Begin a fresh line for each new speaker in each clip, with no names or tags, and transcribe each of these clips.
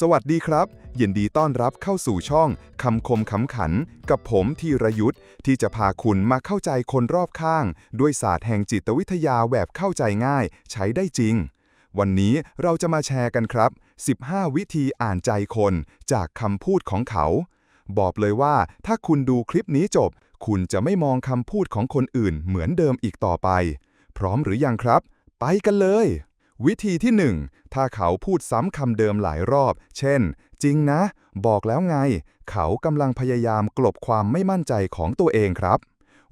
สวัสดีครับยินดีต้อนรับเข้าสู่ช่องคำคมขำขัน กับผมธีรยุทธ์ที่จะพาคุณมาเข้าใจคนรอบข้าง ด้วยศาสตร์แห่งจิตวิทยาแบบเข้าใจง่าย ใช้ได้จริง วันนี้เราจะมาแชร์กันครับ 15 วิธีอ่านใจคนจากคำพูดของเขา บอกเลยว่าถ้าคุณดูคลิปนี้จบ คุณจะไม่มองคำพูดของคนอื่นเหมือนเดิมอีกต่อไป พร้อมหรือยังครับ ไปกันเลย วิธีที่ 1 ถ้าเขาพูดซ้ำคำเดิมหลายรอบ เช่น จริงนะ บอกแล้วไง เขากำลังพยายามกลบความไม่มั่นใจของตัวเองครับ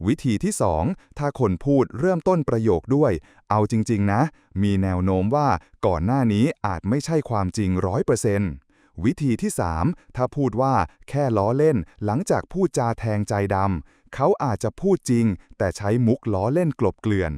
วิธีที่ 2 ถ้าคนพูดเริ่มต้นประโยคด้วย เอาจริง ๆ นะ มีแนวโน้มว่าก่อนหน้านี้อาจไม่ใช่ความจริงร้อยเปอร์เซนต์วิธีที่ 3 ถ้าพูดว่า แค่ล้อเล่น หลังจากพูดจาแทงใจดำเขาอาจจะพูดจริง แต่ใช้มุกล้อเล่นกลบเกลื่อน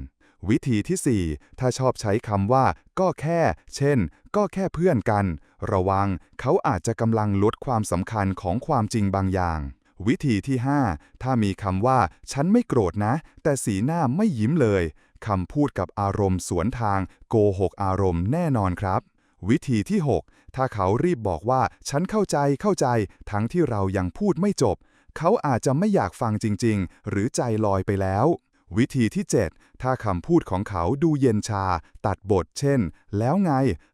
วิธีที่ 4 ถ้าชอบใช้คำว่า ก็แค่ เช่น ก็แค่เพื่อนกัน ระวัง เขาอาจจะกำลังลดความสำคัญของความจริงบางอย่าง วิธีที่ 5 ถ้ามีคำว่า ฉันไม่โกรธนะ แต่สีหน้าไม่ยิ้มเลยคำพูดกับอารมณ์สวนทาง โกหกอารมณ์แน่นอนครับ วิธีที่ 6 ถ้าเขารีบบอกว่า ฉันเข้าใจเข้าใจ ทั้งที่เรายังพูดไม่จบ เขาอาจจะไม่อยากฟังจริง ๆ หรือใจลอยไปแล้ววิธีที่ 7 ถ้าคำพูดของเขาดูเย็นชา ตัดบทเช่น แล้วไง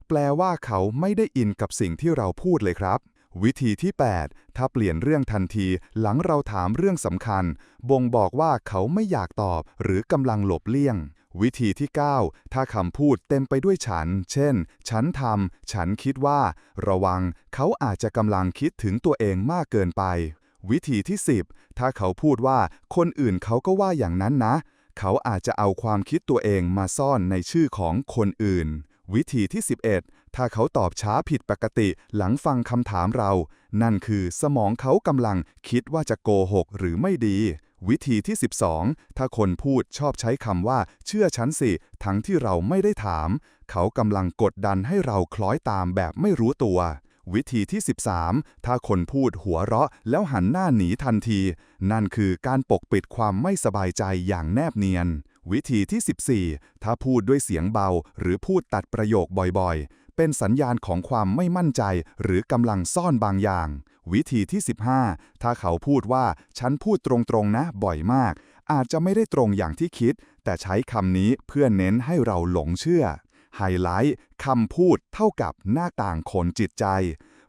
แปลว่าเขาไม่ได้อินกับสิ่งที่เราพูดเลยครับ วิธีที่ 8 ถ้าเปลี่ยนเรื่องทันที หลังเราถามเรื่องสำคัญ บ่งบอกว่าเขาไม่อยากตอบ หรือกำลังหลบเลี่ยง วิธีที่ 9 ถ้าคำพูดเต็มไปด้วยฉัน เช่น ฉันทำ ฉันคิดว่า ระวัง เขาอาจจะกำลังคิดถึงตัวเองมากเกินไป วิธีที่ 10 ถ้าเขาพูดว่า คนอื่นเขาก็ว่าอย่างนั้นนะ เขาอาจจะเอาความคิดตัวเองมาซ่อนในชื่อของคนอื่น วิธีที่ 11 ถ้าเขาตอบช้าผิดปกติหลังฟังคำถามเรา นั่นคือสมองเขากำลังคิดว่าจะโกหกหรือไม่ดี วิธีที่ 12 ถ้าคนพูดชอบใช้คำว่า เชื่อฉันสิ ทั้งที่เราไม่ได้ถาม เขากำลังกดดันให้เราคล้อยตามแบบไม่รู้ตัว วิธีที่ 13 ถ้าคนพูดหัวเราะแล้วหันหน้าหนีทันที นั่นคือการปกปิดความไม่สบายใจอย่างแนบเนียน วิธีที่ 14 ถ้าพูดด้วยเสียงเบา หรือพูดตัดประโยคบ่อยๆ เป็นสัญญาณของความไม่มั่นใจ หรือกำลังซ่อนบางอย่าง วิธีที่ 15 ถ้าเขาพูดว่า ฉันพูดตรงๆนะบ่อยมาก อาจจะไม่ได้ตรงอย่างที่คิด แต่ใช้คำนี้เพื่อเน้นให้เราหลงเชื่อ ไฮไลท์คำพูดเท่ากับหน้าต่างคนจิตใจ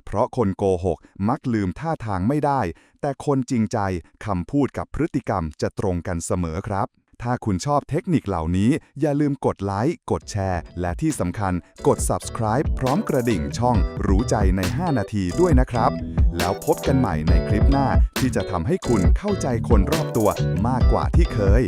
เพราะคนโกหกมักลืมท่าทางไม่ได้ แต่คนจริงใจคำพูดกับพฤติกรรมจะตรงกันเสมอครับ ถ้าคุณชอบเทคนิคเหล่านี้ อย่าลืมกดไลค์กดแชร์ และที่สำคัญกด subscribe พร้อมกระดิ่งช่องรู้ใจใน 5 นาทีด้วยนะครับ แล้วพบกันใหม่ในคลิปหน้าที่จะทำให้คุณเข้าใจคนรอบตัวมากกว่าที่เคย